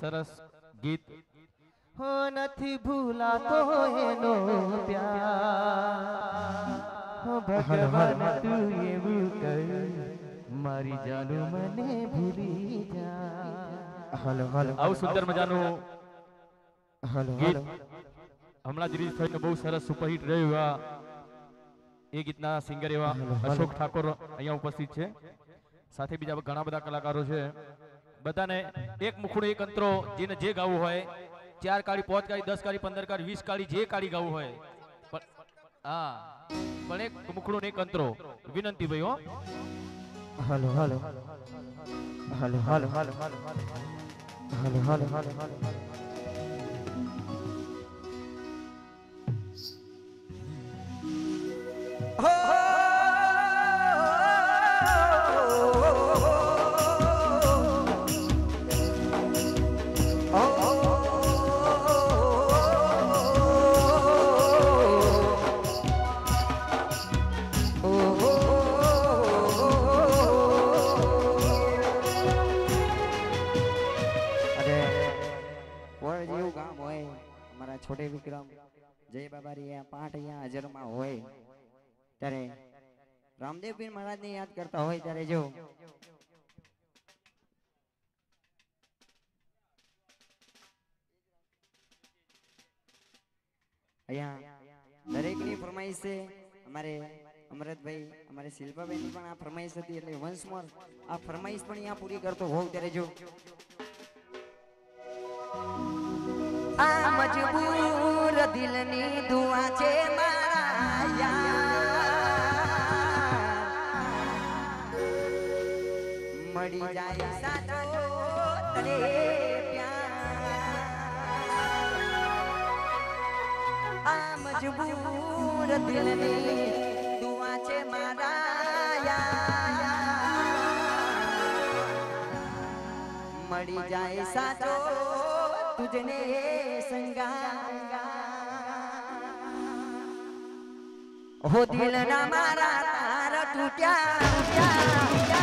સરસ ગીત. હો નથી ભૂલાતો એનો પ્યાર. ભગવાન તું એવું કર મારી જાનું મને ભૂલી જા. Hello hello. આવું સુંદર મજાનું હલો ગીત. હલો હમણાં જ રિલીઝ થઈને બહુ સરસ સુપરહિટ રહ્યું આ એ ગીતના સિંગર એવા. અશોક ઠાકોર અહીંયા ઉપસ્થિત છે. સાથે બીજા ઘણા બધા કલાકારો છે. બધાને એક મુખડું, એક અંતરો, જેને જે ગાવું હોય, ચાર કાળી, પાંચ કાળી, દસ કાળી, પંદર કાળી, વીસ કાળી, જે કાળી ગાવું હોય. હા, પણ એક મુખડું એક અંતરો. વિનંતી ભાઈ હો હલો, હાલો. હાલો હાલો. હાલો હાલો. હાલો હાલો હાલો. અરે વડ જેવું ગામ હોય, અમારા છોટે વિક્રમ, જય બાબારી પાઠ અહીંયા હાજરમાં હોય. ત્યારે રામદેવપીર મહારાજને યાદ કરતા હોય ત્યારે જો. અહીંયા દરેકની ફરમાઈશ છે. અમારે અમરતભાઈ, અમારે શિલ્પાબેનની પણ આ ફરમાઈશ હતી એટલે વંશ મોર આ ફરમાઈશ પણ અહીંયા પૂરી કરતો હોઉં ત્યારે જો. મજબૂર દિલની દુઆ છે મારા યાર મળી જાય સાચો તને પ્યાર. આ મજબૂર દિલની દુઆ છે મારા મળી જાય સાચો तुझने संगाया। हो दिल ना मारा तारा टूटा टूटा टूटा।